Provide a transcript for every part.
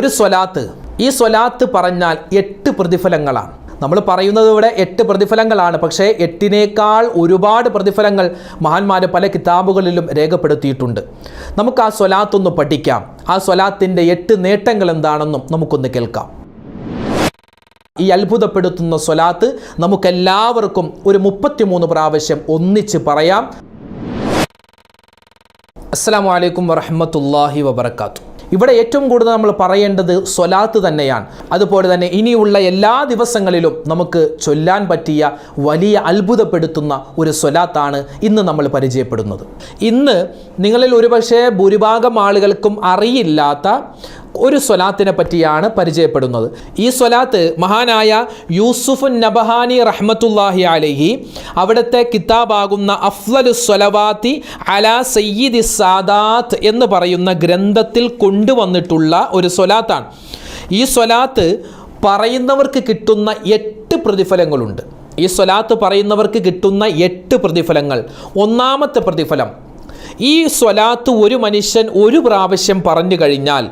ഒരു സ്വലാത്ത്. ഈ സ്വലാത്ത് പറഞ്ഞാൽ എട്ട് പ്രതിഫലങ്ങളാണ്. നമ്മൾ പറയുന്നത് ഇവിടെ എട്ട് പ്രതിഫലങ്ങളാണ്. പക്ഷേ എട്ടിനേക്കാൾ ഒരുപാട് പ്രതിഫലങ്ങൾ മഹാന്മാർ പല കിതാബുകളിലും രേഖപ്പെടുത്തിയിട്ടുണ്ട്. നമുക്ക് ആ സ്വലാത്തൊന്ന് പഠിക്കാം. ആ സ്വലാത്തിന്റെ എട്ട് നേട്ടങ്ങൾ എന്താണെന്നും നമുക്കൊന്ന് കേൾക്കാം. ഈ അത്ഭുതപ്പെടുത്തുന്ന സ്വലാത്ത് നമുക്കെല്ലാവർക്കും ഒരു മുപ്പത്തിമൂന്ന് പ്രാവശ്യം ഒന്നിച്ച് പറയാം. അസ്സാം വലൈക്കും വറഹമത്തല്ലാഹി വബർക്കാത്തു ഇവിടെ ഏറ്റവും കൂടുതൽ നമ്മൾ പറയേണ്ടത് സ്വലാത്ത് തന്നെയാണ്. അതുപോലെ തന്നെ ഇനിയുള്ള എല്ലാ ദിവസങ്ങളിലും നമുക്ക് ചൊല്ലാൻ പറ്റിയ വലിയ അത്ഭുതപ്പെടുത്തുന്ന ഒരു സ്വലാത്താണ് ഇന്ന് നമ്മൾ പരിചയപ്പെടുന്നത്. ഇന്ന് നിങ്ങളിൽ ഒരുപക്ഷെ ഭൂരിഭാഗം ആളുകൾക്കും അറിയില്ലാത്ത ഒരു സ്വലാത്തിനെ പറ്റിയാണ് പരിചയപ്പെടുന്നത്. ഈ സ്വലാത്ത് മഹാനായ യൂസുഫ് നബഹാനി റഹ്മത്തുല്ലാഹി അലഹി അവിടുത്തെ കിതാബാകുന്ന അഫ്ലലു സ്വലവാത്തി അല സയ്യിദി സാദാത്ത് എന്ന് പറയുന്ന ഗ്രന്ഥത്തിൽ കൊണ്ടുവന്നിട്ടുള്ള ഒരു സ്വലാത്താണ്. ഈ സ്വലാത്ത് പറയുന്നവർക്ക് കിട്ടുന്ന എട്ട് പ്രതിഫലങ്ങളുണ്ട്. ഈ സ്വലാത്ത് പറയുന്നവർക്ക് കിട്ടുന്ന എട്ട് പ്രതിഫലങ്ങൾ. ഒന്നാമത്തെ പ്രതിഫലം ഈ സ്വലാത്ത് ഒരു മനുഷ്യൻ ഒരു പ്രാവശ്യം പറഞ്ഞു കഴിഞ്ഞാൽ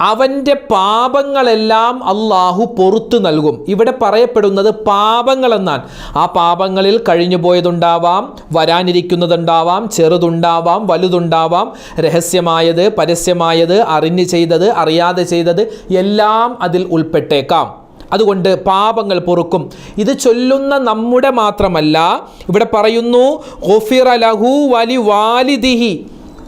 അവന്റെ പാപങ്ങളെല്ലാം അള്ളാഹു പൊറത്തു നൽകും. ഇവിടെ പറയപ്പെടുന്നത് പാപങ്ങളെന്നാണ് ആ പാപങ്ങളിൽ കഴിഞ്ഞു പോയതുണ്ടാവാം വരാനിരിക്കുന്നതുണ്ടാവാം ചെറുതുണ്ടാവാം വലുതുണ്ടാവാം. രഹസ്യമായത് പരസ്യമായത് അറിഞ്ഞ് ചെയ്തത് അറിയാതെ ചെയ്തത് എല്ലാം അതിൽ ഉൾപ്പെട്ടേക്കാം. അതുകൊണ്ട് പാപങ്ങൾ പൊറുക്കും. ഇത് ചൊല്ലുന്ന നമ്മുടെ മാത്രമല്ല ഇവിടെ പറയുന്നു ലഹു വലി വാലിദിഹി.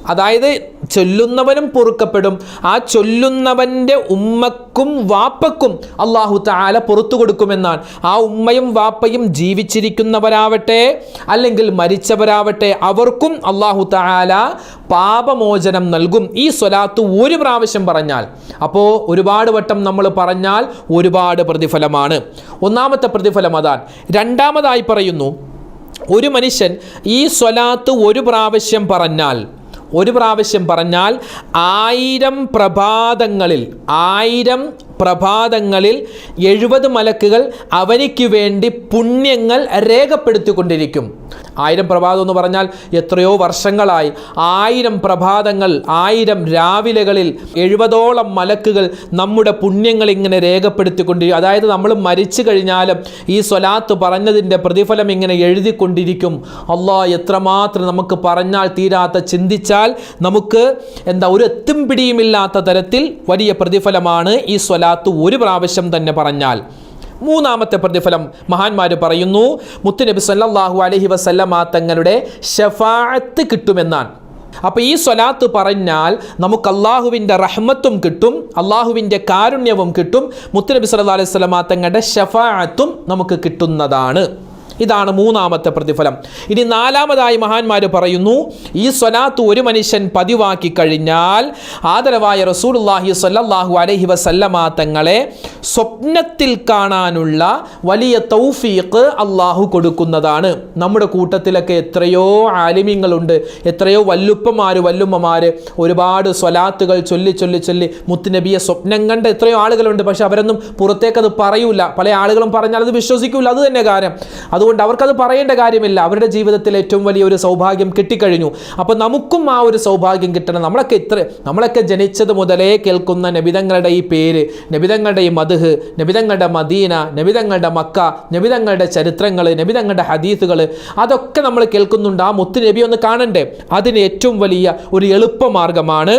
അതായത് ചൊല്ലുന്നവനും പൊറുക്കപ്പെടും. ആ ചൊല്ലുന്നവന്റെ ഉമ്മക്കും വാപ്പക്കും അള്ളാഹു താല പുറത്തു കൊടുക്കുമെന്നാണ്. ആ ഉമ്മയും വാപ്പയും ജീവിച്ചിരിക്കുന്നവരാവട്ടെ അല്ലെങ്കിൽ മരിച്ചവരാവട്ടെ അവർക്കും അള്ളാഹു താല പാപമോചനം നൽകും. ഈ സ്വലാത്ത് ഒരു പ്രാവശ്യം പറഞ്ഞാൽ. അപ്പോൾ ഒരുപാട് വട്ടം നമ്മൾ പറഞ്ഞാൽ ഒരുപാട് പ്രതിഫലമാണ്. ഒന്നാമത്തെ പ്രതിഫലം അതാണ്. രണ്ടാമതായി പറയുന്നു ഒരു മനുഷ്യൻ ഈ സ്വലാത്ത് ഒരു പ്രാവശ്യം പറഞ്ഞാൽ ഒരു പ്രാവശ്യം പറഞ്ഞാൽ ആയിരം പ്രഭാതങ്ങളിൽ ആയിരം പ്രഭാതങ്ങളിൽ എഴുപത് മലക്കുകൾ അവനിക്ക് വേണ്ടി പുണ്യങ്ങൾ രേഖപ്പെടുത്തിക്കൊണ്ടിരിക്കും. ആയിരം പ്രഭാതം എന്ന് പറഞ്ഞാൽ എത്രയോ വർഷങ്ങളായി. ആയിരം പ്രഭാതങ്ങൾ ആയിരം രാവിലെകളിൽ എഴുപതോളം മലക്കുകൾ നമ്മുടെ പുണ്യങ്ങൾ ഇങ്ങനെ രേഖപ്പെടുത്തിക്കൊണ്ടിരിക്കും. അതായത് നമ്മൾ മരിച്ചു കഴിഞ്ഞാലും ഈ സ്വലാത്ത് പറഞ്ഞതിന്റെ പ്രതിഫലം ഇങ്ങനെ എഴുതിക്കൊണ്ടിരിക്കും. അള്ളാ എത്രമാത്രം നമുക്ക് പറഞ്ഞാൽ തീരാത്ത ചിന്തിച്ചാൽ നമുക്ക് എന്താ ഒരു എത്തും പിടിയുമില്ലാത്ത തരത്തിൽ വലിയ പ്രതിഫലമാണ് ഈ സ്വലാത്ത് ഒരു പ്രാവശ്യം തന്നെ പറഞ്ഞാൽ മൂന്നാമത്തെ പ്രതിഫലം മഹാന്മാർ പറയുന്നു മുത്തുനബി സല്ലാഹു അലഹി വസല്ലമ തങ്ങളുടെ ഷഫാഅത്ത് കിട്ടുമെന്നാണ്. അപ്പോൾ ഈ സ്വലാത്ത് പറഞ്ഞാൽ നമുക്ക് അള്ളാഹുവിന്റെ റഹ്മത്തും കിട്ടും അള്ളാഹുവിന്റെ കാരുണ്യവും കിട്ടും മുത്തുനബി സല്ലാ അലൈഹി വസല്ലമ തങ്ങളുടെ ഷഫാഅത്തും നമുക്ക് കിട്ടുന്നതാണ്. ഇതാണ് മൂന്നാമത്തെ പ്രതിഫലം. ഇനി നാലാമതായി മഹാന്മാർ പറയുന്നു ഈ സ്വലാത്ത് ഒരു മനുഷ്യൻ പതിവാക്കി കഴിഞ്ഞാൽ ആദരവായ റസൂലുള്ളാഹി സ്വല്ലല്ലാഹു അലൈഹി വസല്ലമ തങ്ങളെ സ്വപ്നത്തിൽ കാണാനുള്ള വലിയ തൗഫീഖ് അള്ളാഹു കൊടുക്കുന്നതാണ്. നമ്മുടെ കൂട്ടത്തിലൊക്കെ എത്രയോ ആലിമ്യങ്ങളുണ്ട് എത്രയോ വല്ലുപ്പമാർ വല്ലുമ്മമാര് ഒരുപാട് സ്വലാത്തുകൾ ചൊല്ലി ചൊല്ലി ചൊല്ലി മുത്തുനബിയെ സ്വപ്നം കണ്ട എത്രയോ ആളുകളുണ്ട് പക്ഷെ അവരൊന്നും പുറത്തേക്കത് പറയൂല. പല ആളുകളും പറഞ്ഞാൽ അത് വിശ്വസിക്കൂല. അത് തന്നെ കാര്യം. അതുകൊണ്ട് അവർക്കത് പറയേണ്ട കാര്യമില്ല. അവരുടെ ജീവിതത്തിൽ ഏറ്റവും വലിയ ഒരു സൗഭാഗ്യം കിട്ടിക്കഴിഞ്ഞു. അപ്പോൾ നമുക്കും ആ ഒരു സൗഭാഗ്യം കിട്ടണം. നമ്മളൊക്കെ ഇത്ര നമ്മളൊക്കെ ജനിച്ചത് മുതലേ കേൾക്കുന്ന നബിതങ്ങളുടെ ഈ പേര് നബിതങ്ങളുടെ ഈ മധുഹ് നബിതങ്ങളുടെ മദീന നബിതങ്ങളുടെ മക്ക നബിതങ്ങളുടെ ചരിത്രങ്ങൾ നബിതങ്ങളുടെ ഹദീസുകൾ അതൊക്കെ നമ്മൾ കേൾക്കുന്നുണ്ട്. ആ മുത്തുനബി ഒന്ന് കാണണ്ടേ? അതിന് ഏറ്റവും വലിയ ഒരു എളുപ്പമാർഗമാണ്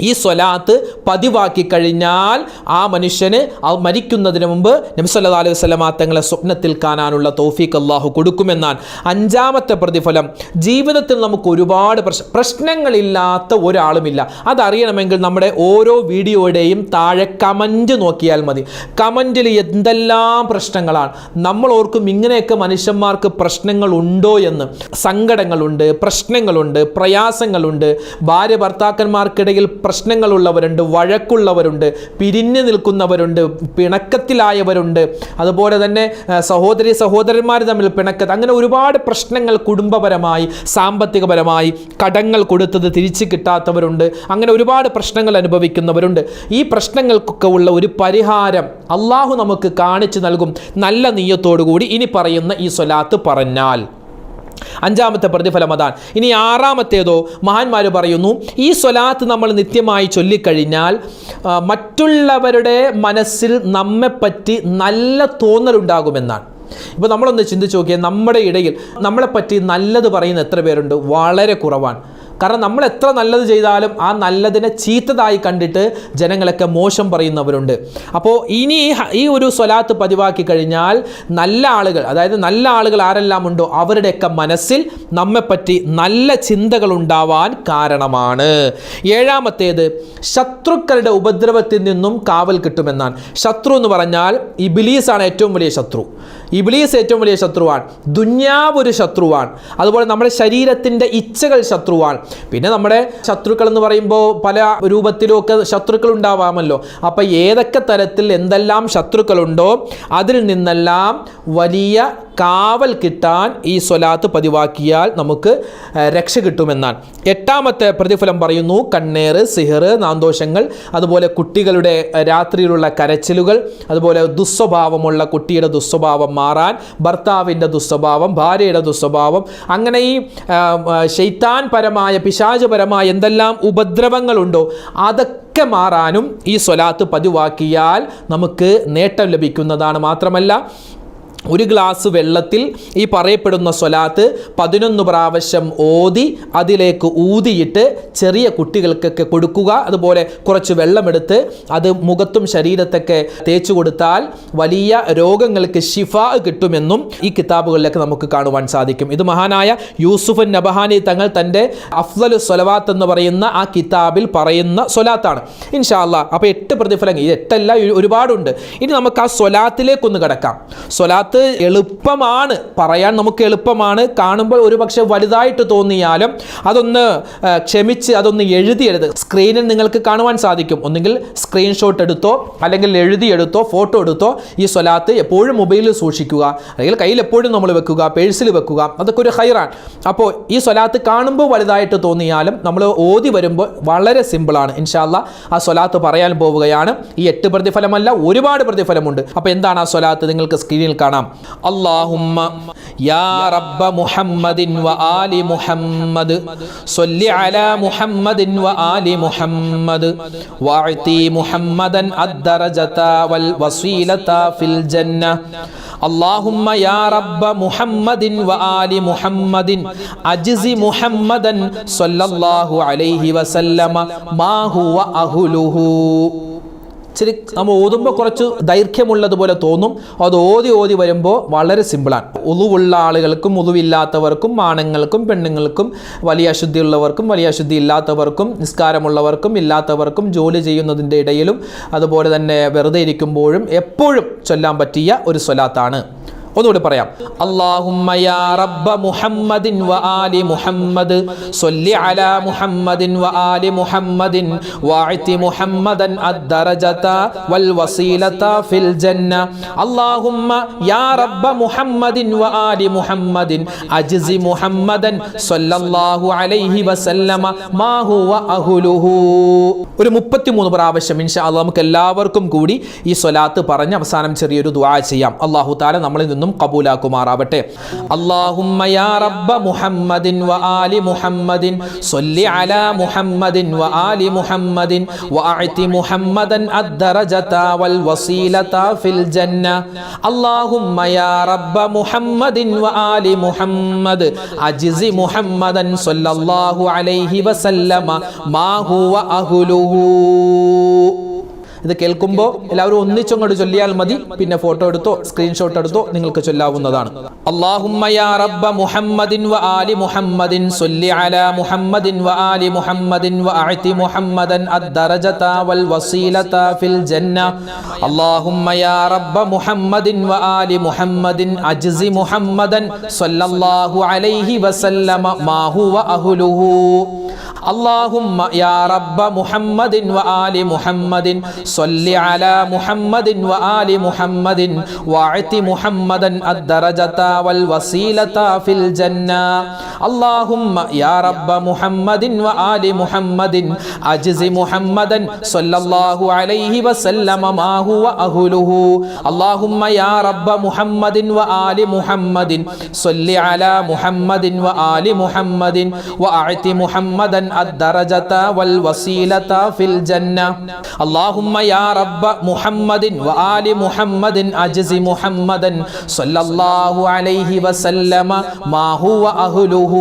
ഈ സ്വലാത്ത് പതിവാക്കി കഴിഞ്ഞാൽ ആ മനുഷ്യന് മരിക്കുന്നതിന് മുമ്പ് നബ്സല്ലാ അലൈഹി വസ്ലമ തങ്ങളെ സ്വപ്നത്തിൽ കാണാനുള്ള തോഫീഖ് അള്ളാഹു കൊടുക്കുമെന്നാണ്. അഞ്ചാമത്തെ പ്രതിഫലം ജീവിതത്തിൽ നമുക്ക് ഒരുപാട് പ്രശ്ന പ്രശ്നങ്ങളില്ലാത്ത ഒരാളുമില്ല. അതറിയണമെങ്കിൽ നമ്മുടെ ഓരോ വീഡിയോയുടെയും താഴെ കമന്റ് നോക്കിയാൽ മതി. കമന്റിൽ എന്തെല്ലാം പ്രശ്നങ്ങളാണ്? നമ്മൾ ഓർക്കും ഇങ്ങനെയൊക്കെ മനുഷ്യന്മാർക്ക് പ്രശ്നങ്ങൾ ഉണ്ടോ എന്ന്. സങ്കടങ്ങളുണ്ട് പ്രശ്നങ്ങളുണ്ട് പ്രയാസങ്ങളുണ്ട്. ഭാര്യ ഭർത്താക്കന്മാർക്കിടയിൽ പ്രശ്നങ്ങളുള്ളവരുണ്ട് വഴക്കുള്ളവരുണ്ട് പിരിഞ്ഞു നിൽക്കുന്നവരുണ്ട് പിണക്കത്തിലായവരുണ്ട്. അതുപോലെ തന്നെ സഹോദരി സഹോദരന്മാർ തമ്മിൽ പിണക്കത്ത്. അങ്ങനെ ഒരുപാട് പ്രശ്നങ്ങൾ കുടുംബപരമായി സാമ്പത്തികപരമായി കടങ്ങൾ കൊടുത്തത് തിരിച്ചു കിട്ടാത്തവരുണ്ട്. അങ്ങനെ ഒരുപാട് പ്രശ്നങ്ങൾ അനുഭവിക്കുന്നവരുണ്ട്. ഈ പ്രശ്നങ്ങൾക്കൊക്കെ ഉള്ള ഒരു പരിഹാരം അള്ളാഹു നമുക്ക് കാണിച്ചു നൽകും. നല്ല നീയത്തോടു കൂടി ഇനി പറയുന്ന ഈ സ്വലാത്ത് പറഞ്ഞാൽ. അഞ്ചാമത്തെ പ്രതിഫലം അതാണ്. ഇനി ആറാമത്തേതോ മഹാന്മാർ പറയുന്നു ഈ സ്വലാത്ത് നമ്മൾ നിത്യമായി ചൊല്ലിക്കഴിഞ്ഞാൽ മറ്റുള്ളവരുടെ മനസ്സിൽ നമ്മെപ്പറ്റി നല്ല തോന്നലുണ്ടാകുമെന്നാണ് ഇപ്പോൾ നമ്മളൊന്ന് ചിന്തിച്ച് നോക്കിയാൽ നമ്മുടെ ഇടയിൽ നമ്മളെപ്പറ്റി നല്ലത് പറയുന്ന എത്ര പേരുണ്ട്? വളരെ കുറവാണ്. കാരണം നമ്മൾ എത്ര നല്ലത് ചെയ്താലും ആ നല്ലതിനെ ചീത്തതായി കണ്ടിട്ട് ജനങ്ങളൊക്കെ മോശം പറയുന്നവരുണ്ട്. അപ്പോൾ ഇനി ഈ ഒരു സ്വലാത്ത് പതിവാക്കി കഴിഞ്ഞാൽ നല്ല ആളുകൾ അതായത് നല്ല ആളുകൾ ആരെല്ലാം ഉണ്ടോ അവരുടെയൊക്കെ മനസ്സിൽ നമ്മെപ്പറ്റി നല്ല ചിന്തകൾ ഉണ്ടാവാൻ കാരണമാണ്. ഏഴാമത്തേത് ശത്രുക്കളുടെ ഉപദ്രവത്തിൽ നിന്നും കാവൽ കിട്ടുമെന്നാണ്. ശത്രു എന്ന് പറഞ്ഞാൽ ഇബിലീസാണ് ഏറ്റവും വലിയ ശത്രു. ഇബിലീസ് ഏറ്റവും വലിയ ശത്രുവാണ്. ദുന്യാവ് ഒരു ശത്രുവാണ്. അതുപോലെ നമ്മുടെ ശരീരത്തിന്റെ ഇച്ഛകൾ ശത്രുവാണ്. പിന്നെ നമ്മുടെ ശത്രുക്കൾ എന്ന് പറയുമ്പോൾ പല രൂപത്തിലുമൊക്കെ ശത്രുക്കൾ ഉണ്ടാവാമല്ലോ അപ്പം ഏതൊക്കെ തരത്തിൽ എന്തെല്ലാം ശത്രുക്കളുണ്ടോ അതിൽ നിന്നെല്ലാം വലിയ കാവൽ കിട്ടാൻ ഈ സ്വലാത്ത് പതിവാക്കിയാൽ നമുക്ക് രക്ഷ കിട്ടുമെന്നാണ്. എട്ടാമത്തെ പ്രതിഫലം പറയുന്നു കണ്ണേറ് സിഹർ നാന്തോഷങ്ങൾ അതുപോലെ കുട്ടികളുടെ രാത്രിയിലുള്ള കരച്ചിലുകൾ അതുപോലെ ദുസ്വഭാവമുള്ള കുട്ടിയുടെ ദുസ്വഭാവം മാറാൻ ഭർത്താവിന്റെ ദുസ്വഭാവം ഭാര്യയുടെ ദുസ്വഭാവം അങ്ങനെ ഈ ശൈത്താൻ പരമായ പിശാചപരമായ എന്തെല്ലാം ഉപദ്രവങ്ങളുണ്ടോ അതൊക്കെ മാറാനും ഈ സ്വലാത്ത് പതിവാക്കിയാൽ നമുക്ക് നേട്ടം ലഭിക്കുന്നതാണ് മാത്രമല്ല ഒരു ഗ്ലാസ് വെള്ളത്തിൽ ഈ പറയപ്പെടുന്ന സ്വലാത്ത് പതിനൊന്ന് പ്രാവശ്യം ഓതി അതിലേക്ക് ഊതിയിട്ട് ചെറിയ കുട്ടികൾക്കൊക്കെ കൊടുക്കുക. അതുപോലെ കുറച്ച് വെള്ളമെടുത്ത് അത് മുഖത്തും ശരീരത്തൊക്കെ തേച്ചു കൊടുത്താൽ വലിയ രോഗങ്ങൾക്ക് ശിഫ കിട്ടുമെന്നും ഈ കിതാബുകളിലൊക്കെ നമുക്ക് കാണുവാൻ സാധിക്കും. ഇത് മഹാനായ യൂസുഫൻ നബഹാനി തങ്ങൾ തന്റെ അഫ്സലു സ്വലവാത്ത് എന്ന് പറയുന്ന ആ കിതാബിൽ പറയുന്ന സ്വലാത്താണ്. ഇൻഷാല്ല അപ്പോൾ എട്ട് പ്രതിഫലങ്ങൾ ഇത് എട്ടല്ല ഒരു- ഒരുപാടുണ്ട്. ഇനി നമുക്ക് ആ സ്വലാത്തിലേക്കൊന്ന് കിടക്കാം. സ്വലാത്ത് എളുപ്പമാണ്. പറയാൻ നമുക്ക് എളുപ്പമാണ്. കാണുമ്പോൾ ഒരു പക്ഷേ വലുതായിട്ട് തോന്നിയാലും അതൊന്ന് ക്ഷമിച്ച് അതൊന്ന് എഴുതിയെടുത്ത് സ്ക്രീനിൽ നിങ്ങൾക്ക് കാണുവാൻ സാധിക്കും. ഒന്നുകിൽ സ്ക്രീൻഷോട്ട് എടുത്തോ അല്ലെങ്കിൽ എഴുതിയെടുത്തോ ഫോട്ടോ എടുത്തോ ഈ സ്വലാത്ത് എപ്പോഴും മൊബൈലിൽ സൂക്ഷിക്കുക. അല്ലെങ്കിൽ കയ്യിൽ എപ്പോഴും നമ്മൾ വെക്കുക പേഴ്സിൽ വെക്കുക. അതൊക്കെ ഒരു ഹൈറാൻ. അപ്പോൾ ഈ സ്വലാത്ത് കാണുമ്പോൾ വലുതായിട്ട് തോന്നിയാലും നമ്മൾ ഓതി വരുമ്പോൾ വളരെ സിമ്പിളാണ് ഇൻഷാല്ല ആ സ്വലാത്ത് പറയാൻ പോവുകയാണ്. ഈ എട്ട് പ്രതിഫലമല്ല ഒരുപാട് പ്രതിഫലമുണ്ട്. അപ്പോൾ എന്താണ് ആ സ്വലാത്ത് നിങ്ങൾക്ക് സ്ക്രീനിൽ കാണാം? അള്ളാഹുമ്മ യാ റബ്ബ മുഹമ്മദിൻ വ ആലി മുഹമ്മദ് സ്വല്ലി അലാ മുഹമ്മദിൻ വ ആലി മുഹമ്മദ് വഅതി മുഹമ്മദൻ അദ്ദറജത വൽ വസീലത ഫിൽ ജന്ന اللهم يا رب محمد وآل محمد أجز محمدا صلى الله عليه وسلم ما هو أهله ഇച്ചിരി നമ്മൾ ഓതുമ്പോൾ കുറച്ച് ദൈർഘ്യമുള്ളതുപോലെ തോന്നും. അത് ഓതി ഓതി വരുമ്പോൾ വളരെ സിമ്പിളാണ്. ഉളുവുള്ള ആളുകൾക്കും ഉളുവില്ലാത്തവർക്കും ആണുങ്ങൾക്കും പെണ്ണുങ്ങൾക്കും വലിയ അശുദ്ധിയുള്ളവർക്കും വലിയ അശുദ്ധി ഇല്ലാത്തവർക്കും നിസ്കാരമുള്ളവർക്കും ഇല്ലാത്തവർക്കും ജോലി ചെയ്യുന്നതിന്റെ ഇടയിലും അതുപോലെ തന്നെ വെറുതെ ഇരിക്കുമ്പോഴും എപ്പോഴും ചൊല്ലാൻ പറ്റിയ ഒരു സ്വലാത്താണ്. ഒന്നുകൂടി പറയാം. അല്ലാഹുമ്മ യാ റബ്ബ മുഹമ്മദിൻ വ ആലി മുഹമ്മദ് സ്വല്ലി അലാ മുഹമ്മദിൻ വ ആലി മുഹമ്മദിൻ വാഇതി മുഹമ്മദൻ അദ്ദറജത വൽ വസീലത ഫിൽ ജന്ന. അല്ലാഹുമ്മ യാ റബ്ബ മുഹമ്മദിൻ വ ആലി മുഹമ്മദിൻ അജ്സി മുഹമ്മദൻ സ്വല്ലല്ലാഹു അലൈഹി വസല്ലമ മാ ഹുവ അഹ്ലുഹു. ഒരു മുപ്പത്തിമൂന്ന് പ്രാവശ്യം ഇൻഷാ അല്ലാഹ് നമുക്ക് എല്ലാവർക്കും കൂടി ഈ സ്വലാത്ത് പറഞ്ഞ് അവസാനം ചെറിയൊരു ദുആ ചെയ്യാം. അല്ലാഹു തആല നമ്മളിൽ കബൂലാക്കുമാറാവട്ടെ. അല്ലാഹുമ്മ യാ റബ്ബ മുഹമ്മദിൻ വ ആലി മുഹമ്മദിൻ സ്വല്ലി അലാ മുഹമ്മദിൻ വ ആലി മുഹമ്മദിൻ വഅതി മുഹമ്മദൻ അദ്ദറജത വൽ വസീലത ഫിൽ ജന്ന. അല്ലാഹുമ്മ യാ റബ്ബ മുഹമ്മദിൻ വ ആലി മുഹമ്മദ് അജ്സി മുഹമ്മദൻ സ്വല്ലല്ലാഹു അലൈഹി വസല്ലമ മാ ഹുവ അഹ്ലുഹു. ഇത് കേൾക്കുമ്പോൾ എല്ലാവരും ഒന്നിച്ചങ്ങോട്ട് ചൊല്ലിയാൽ മതി പിന്നെ ഫോട്ടോ എടുത്തോ സ്ക്രീൻഷോട്ട് എടുത്തോ നിങ്ങൾക്ക് ചൊല്ലാവുന്നതാണ് അല്ലാഹുമ്മ യാ റബ്ബ മുഹമ്മദിൻ വ ആലി മുഹമ്മദിൻ സ്വല്ലി അലാ മുഹമ്മദിൻ വ ആലി മുഹമ്മദിൻ വ അഅതി മുഹമ്മദൻ അദ്ദറജത വൽ വസീലത ഫിൽ ജന്ന അല്ലാഹുമ്മ യാ റബ്ബ മുഹമ്മദിൻ വ ആലി മുഹമ്മദിൻ അജ്സി മുഹമ്മദൻ സ്വല്ലല്ലാഹു അലൈഹി വസല്ലമ മാ ഹുവ അഹ്ലുഹു اللهم يا رب محمد وآل محمد صل على محمد وآل محمد واعط محمدا الدرجة والوسيلة في الجنة اللهم يا رب محمد وآل محمد أجز محمدا صلى الله عليه وسلم ما هو أهله اللهم يا رب محمد وآل محمد صل على محمد وآل محمد وأعط محمدا الدرجة والوسيلة في الجنة اللهم يا رب محمد وآل محمد أجز محمدا صلى الله عليه وسلم ما هو أهله اللهم يا رب محمد وآل محمد صل على محمد وآل محمد وأعط محمدا الدرجة والوسيلة في الجنة اللهم يا رب محمد وآل محمد أجز محمدا صلى الله عليه وسلم ما هو أهله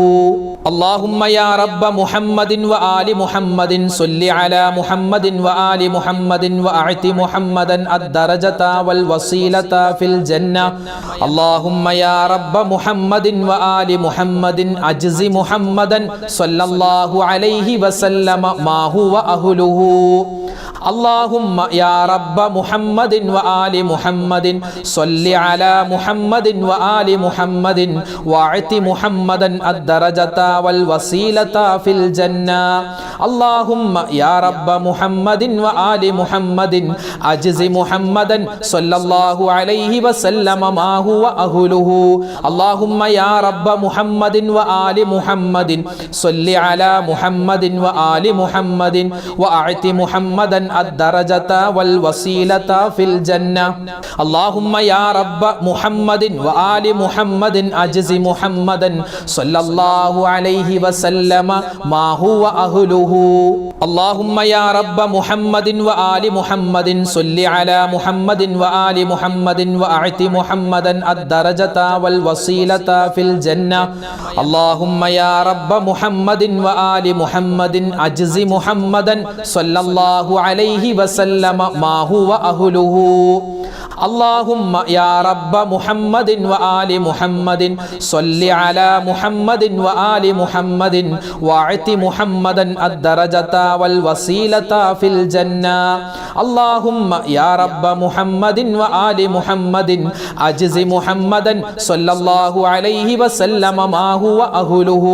اللهم يا رب محمد وآل محمد صل على محمد وآل محمد واعط محمدا الدرجة والوسيلة في الجنة اللهم يا رب محمد وآل محمد أجز محمدا صلى الله عليه وسلم ما هو أهله اللهم يا رب محمد وآل محمد صل على محمد وآل محمد وأعط محمدا الدرجة والوسيلة في الجنة اللهم يا رب محمد وآل محمد أجز محمدا صلى الله عليه وسلم ما هو أهله اللهم يا رب محمد وآل محمد صل على محمد وآل محمد والوسيلة في الجنة. اللهم يا رب محمد وآل محمد صل على محمد وآل محمد وأعط محمدا الدرجة والوسيلة في الجنة. اللهم يا رب محمد وآل محمد أجز محمدا صلى الله عليه وسلم. ما هو أهله. اللهم يا رب محمد وآل محمد صل على محمد وآل محمد واعط محمدا الدرجة والوسيلة في الجنة. اللهم يا رب محمد وآل محمد أجز محمدا صلى الله عليه وسلم ما هو أهله.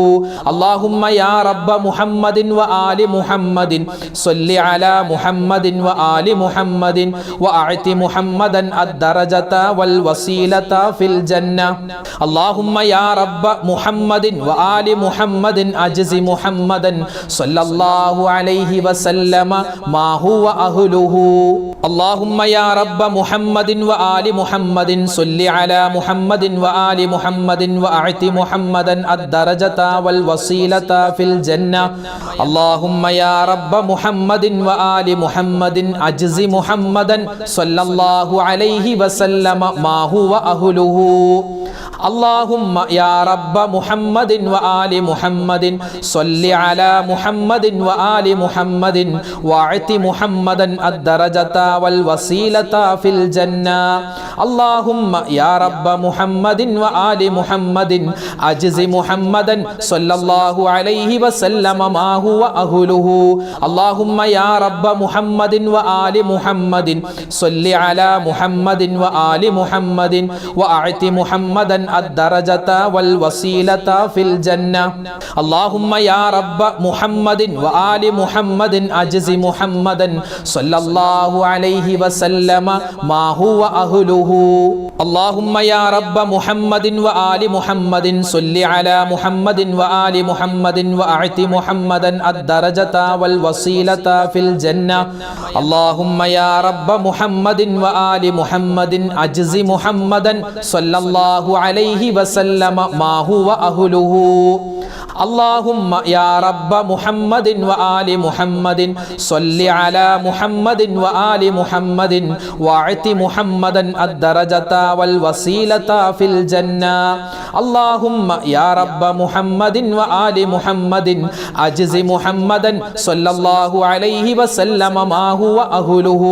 اللهم يا رب محمد وآل محمد صل على محمد وآل محمد وأعط محمدا الدرجة والوسيلة في الجنة. اللهم يا رب محمد وآل محمد أجز محمدا صلى الله عليه وسلم. ما هو أهله؟ اللهم يا رب محمد وآل محمد صل على محمد وآل محمد وأعط محمدا الدرجة والوسيلة في الجنة. اللهم يا رب محمد وآل محمد أجز محمدا صلى الله عليه وسلم ما هو أهله اللهم يا رب محمد وآل محمد صل على محمد وآل محمد واعط محمدا الدرجة والوسيلة في الجنة اللهم يا رب محمد وآل محمد أجز محمدا صلى الله عليه وسلم ما هو أهله اللهم يا رب محمد وآل محمد صل على محمد وآل محمد وأعط محمدا الدرجة والوسيلة في الجنة اللهم يا رب محمد وآل محمد أجز محمدا صلى الله عليه وسلم ما هو أهله اللهم يا رب محمد وآل محمد صل على محمد وآل محمد وأعط محمدا الدرجة والوسيلة في الجنة اللهم يا رب محمد وآل محمد أجز محمدا صلى الله عليه وسلم ما هو أهله اللهم يا رب محمد وآل محمد صل على محمد وآل محمد واعط محمدا الدرجة والوسيلة في الجنة اللهم يا رب محمد وآل محمد أجز محمدا صلى الله عليه وسلم ما هو أهله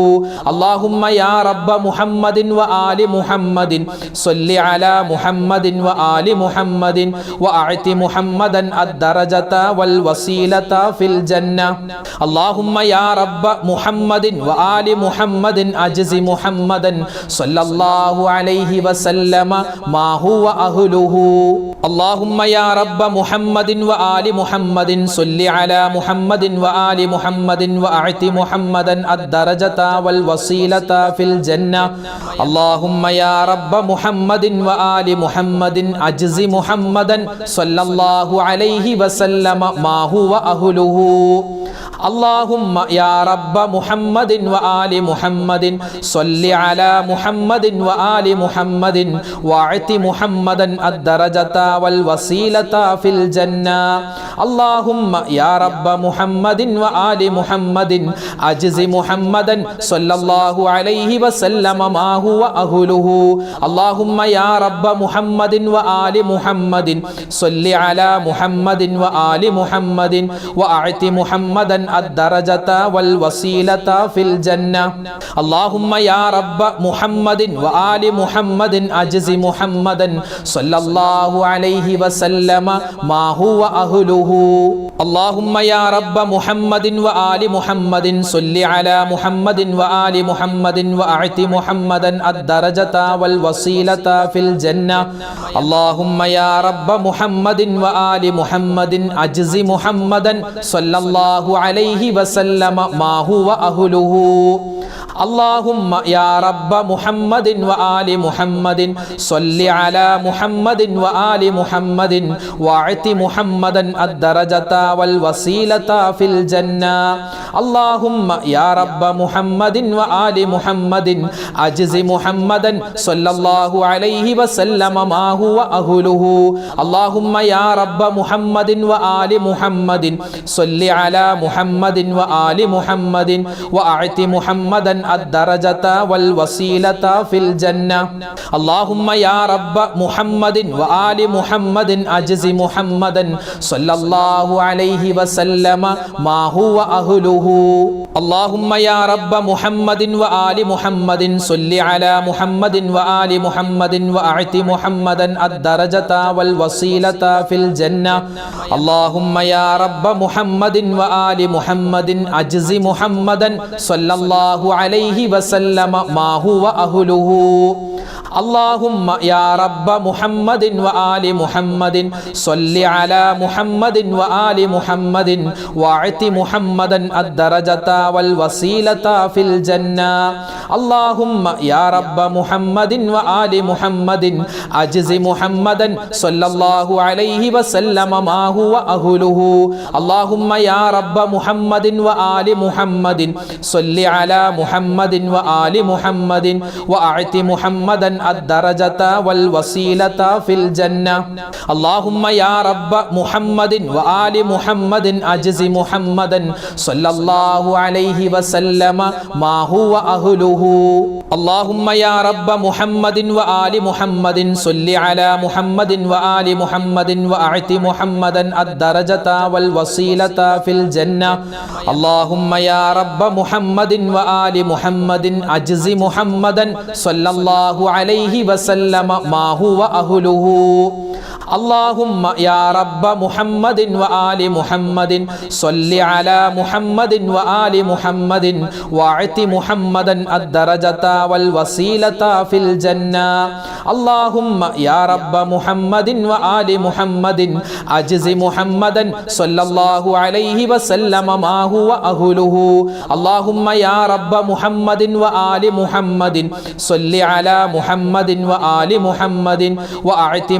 اللهم يا رب محمد وآل محمد. صل على محمد وآل محمد. وأعط محمدا الدرجة والوسيلة في الجنة. اللهم يا رب محمد وآل محمد أجز محمدا. صلى الله عليه وسلم. ما هو أهله؟ اللهم يا رب محمد وآل محمد. صل على محمد وآل محمد. وأعط محمدا الدرجة والوسيلة في الجنة اللهم يا رب محمد وآل محمد أجز محمدا صلى الله عليه وسلم ما هو أهله اللهم يا رب محمد وآل محمد صل على محمد وآل محمد واعط محمدا الدرجة والوسيلة في الجنة اللهم يا رب محمد وآل محمد أجز محمدا صلى الله عليه وسلم ما هو أهله اللهم يا رب محمد وآل محمد صل على محمد وآل محمد وأعط محمدا الدرجة والوسيلة في الجنة اللهم يا رب محمد وآل محمد أجز محمدا صلى الله عليه وسلم ما هو أهله اللهم يا رب محمد وآل محمد صل على محمد وآل محمد وأعط محمدا الدرجة والوسيلة في الجنة اللهم يا رب محمد وآل محمد أجز محمدا صلى الله عليه وسلم ما هو أهله اللهم يا رب محمد وآل محمد صل على محمد وآل محمد واعط محمدا الدرجة والوسيلة في الجنة اللهم يا رب محمد وآل محمد أجز محمدا صلى الله عليه وسلم ما هو أهله اللهم يا رب محمد وآل محمد صل على محمد وآل محمد وأعط محمدا الدرجة والوسيلة في الجنة. اللهم يا رب محمد وآل محمد أجز محمدا صلى الله عليه وسلم. ما هو أهله؟ اللهم يا رب محمد وآل محمد صل على محمد وآل محمد وأعط محمدا الدرجة والوسيلة في الجنة. اللهم يا رب محمد وآل محمد أجز محمدا صلى الله عليه وسلم ما هو أهله. اللهم يا رب محمد وآل محمد صل على محمد وآل محمد واعط محمدا الدرجة والوسيلة في الجنة. اللهم يا رب محمد وآل محمد أجز محمدا صلى الله عليه وسلم ما هو أهله. اللهم يا رب محمد وآل محمد صل على محمد وآل محمد وأعط محمدا الدرجة والوسيلة في الجنة. اللهم يا رب محمد وآل محمد أجز محمدا صلى الله عليه وسلم ما هو أهله. اللهم يا رب محمد وآل محمد صل على محمد وآل محمد وأعط محمدا الدرجة والوسيلة في الجنة. اللهم يا رب محمد وآل محمد മുഹമ്മദിൻ അജ്സി മുഹമ്മദൻ സല്ലല്ലാഹു അലൈഹി വസല്ലമ മാഹുവ അഹ്ലുഹു. اللهم يا رب محمد وآل محمد صل على محمد وآل محمد واعط محمدا الدرجة والوسيلة في الجنة اللهم يا رب محمد وآل محمد أجز محمدا صلى الله عليه وسلم ما هو أهله اللهم يا رب محمد وآل محمد صل على محمد وآل محمد وأعط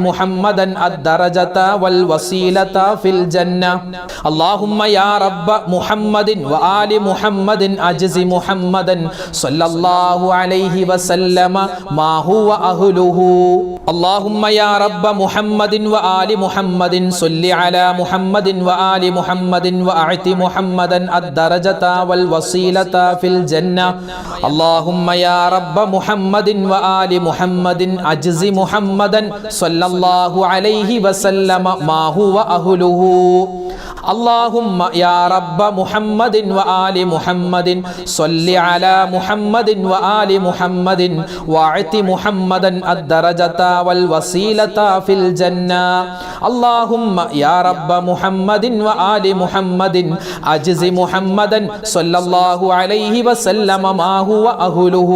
محمدا الدرجة والوسيلة في الجنة. اللهم يا رب محمد وآل محمد أجز محمدا صلى الله عليه وسلم. ما هو أهله؟ اللهم يا رب محمد وآل محمد صل على محمد وآل محمد وأعط محمدا الدرجة والوسيلة في الجنة. اللهم يا رب محمد وآل محمد أجز محمدا صلى الله عليه وسلم ما هو أهله اللهم يا رب محمد وآل محمد صل على محمد وآل محمد واعط محمدا الدرجة والوسيلة في الجنة اللهم يا رب محمد وآل محمد أجز محمدا صلى الله عليه وسلم ما هو أهله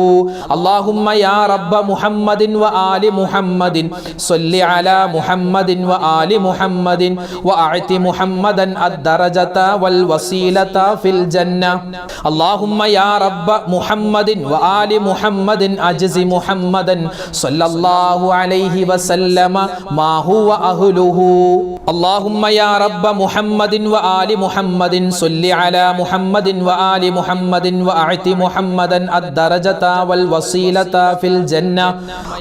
اللهم يا رب محمد وآل محمد صل على محمد وآل محمد وأعط محمدا الدرجة والوسيلة في الجنة. اللهم يا رب محمد وآل محمد أجز محمدا صلى الله عليه وسلم. ما هو أهله؟ اللهم يا رب محمد وآل محمد صل على محمد وآل محمد وأعط محمدا الدرجة والوسيلة في الجنة.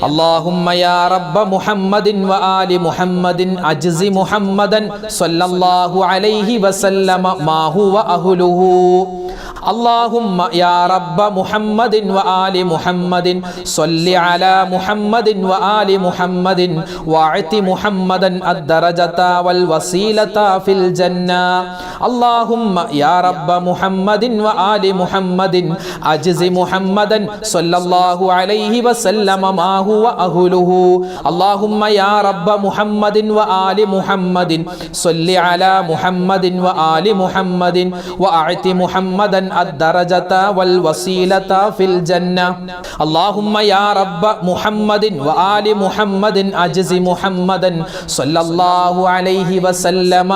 اللهم يا رب محمد وآل മുഹമ്മദിൻ അജ്സി മുഹമ്മദൻ സല്ലല്ലാഹു അലൈഹി വസല്ലമ മാ ഹുവ അഹ്ലുഹു. اللهم يا رب محمد وآل محمد صل على محمد وآل محمد واعط محمدا الدرجة والوسيلة في الجنة اللهم يا رب محمد وآل محمد أجز محمدا صلى الله عليه وسلم ما هو أهله اللهم يا رب محمد وآل محمد صل على محمد وآل محمد وأعط محمدا വൽ വസീലത ഫിൽ ജന്ന. അല്ലാഹുമ്മ യാ റബ്ബ മുഹമ്മദിൻ മുഹമ്മദിൻ അജ്സി മുഹമ്മദൻ അലൈഹി വസല്ലമ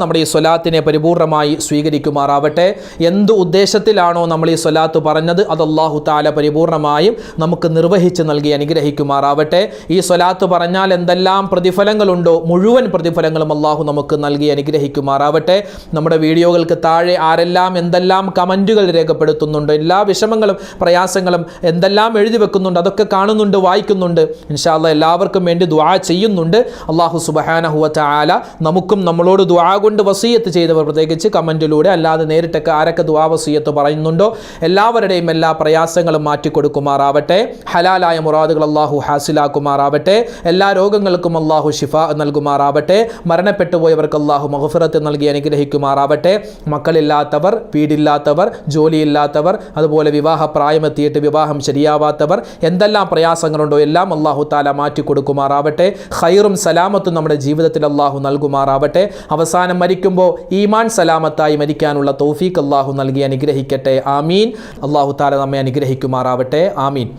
നമ്മുടെ ഈ സ്വലാത്തിനെ പരിപൂർണമായി സ്വീകരിക്കുമാറാവട്ടെ. എന്ത് ഉദ്ദേശത്തിലാണോ നമ്മൾ ഈ സ്വലാത്ത് പറഞ്ഞത് അത് അള്ളാഹു താല പരിപൂർണമായും നമുക്ക് നിർവഹിച്ച് നൽകി അനുഗ്രഹിക്കുമാറാവട്ടെ. ഈ സ്വലാത്ത് പറഞ്ഞാൽ എന്തെല്ലാം പ്രതിഫലങ്ങളുണ്ടോ മുഴുവൻ പ്രതിഫലങ്ങളും അള്ളാഹു നമുക്ക് നൽകി അനുഗ്രഹിക്കുമാറാവട്ടെ. നമ്മുടെ വീഡിയോകൾക്ക് താഴെ ആരെല്ലാം എന്തെല്ലാം കമന്റുകൾ രേഖപ്പെടുത്തുന്നുണ്ട് എല്ലാ വിഷമങ്ങളും പ്രയാസങ്ങളും എന്തെല്ലാം എഴുതി വെക്കുന്നുണ്ട് അതൊക്കെ കാണുന്നുണ്ട് വായിക്കുന്നുണ്ട്. ഇൻഷാല്ല എല്ലാവർക്കും വേണ്ടി ദ്വാ ചെയ്യുന്നുണ്ട്. അള്ളാഹു സുബഹാനഹുവ ചാല നമുക്കും നമ്മളോട് ദ്വാ കൊണ്ട് വസീയത്ത് ചെയ്തവർ പ്രത്യേകിച്ച് കമന്റിലൂടെ അല്ലാതെ നേരിട്ടൊക്കെ ആരൊക്കെ ദ്വാ വസീയത്ത് പറയുന്നുണ്ടോ എല്ലാവരുടെയും എല്ലാ പ്രയാസങ്ങളും മാറ്റിക്കൊടുക്കുമാറാവട്ടെ. ഹലാലായ മുറാദുകൾ അള്ളാഹു ഹാസിലാക്കുമാറാവട്ടെ. എല്ലാ രോഗങ്ങൾക്കും അള്ളാഹു ഷിഫ നൽകുമാറാവട്ടെ. മരണപ്പെട്ടു പോയവർക്ക് അള്ളാഹു മഹഫിറത്ത് നൽകി അനുഗ്രഹിക്കുമാറാവട്ടെ. മക്കളില്ലാത്തവർ വീടില്ലാത്തവർ ജോലിയില്ലാത്തവർ അതുപോലെ വിവാഹ പ്രായമെത്തിയിട്ട് വിവാഹം ശരിയാവാത്തവർ എന്തെല്ലാം പ്രയാസങ്ങളുണ്ടോ എല്ലാം അള്ളാഹു താല മാറ്റിക്കൊടുക്കുമാറാവട്ടെ. ഖൈറും സലാമത്തും നമ്മുടെ ജീവിതത്തിൽ അള്ളാഹു നൽകുമാറാവട്ടെ. അവസാനം മരിക്കുമ്പോൾ ഈമാൻ സലാമത്തായി മരിക്കാനുള്ള തൗഫീഖ് അള്ളാഹു നൽകി അനുഗ്രഹിക്കട്ടെ. ആമീൻ. അള്ളാഹു താല നമ്മെ അനുഗ്രഹിക്കുമാറാവട്ടെ. ആമീൻ.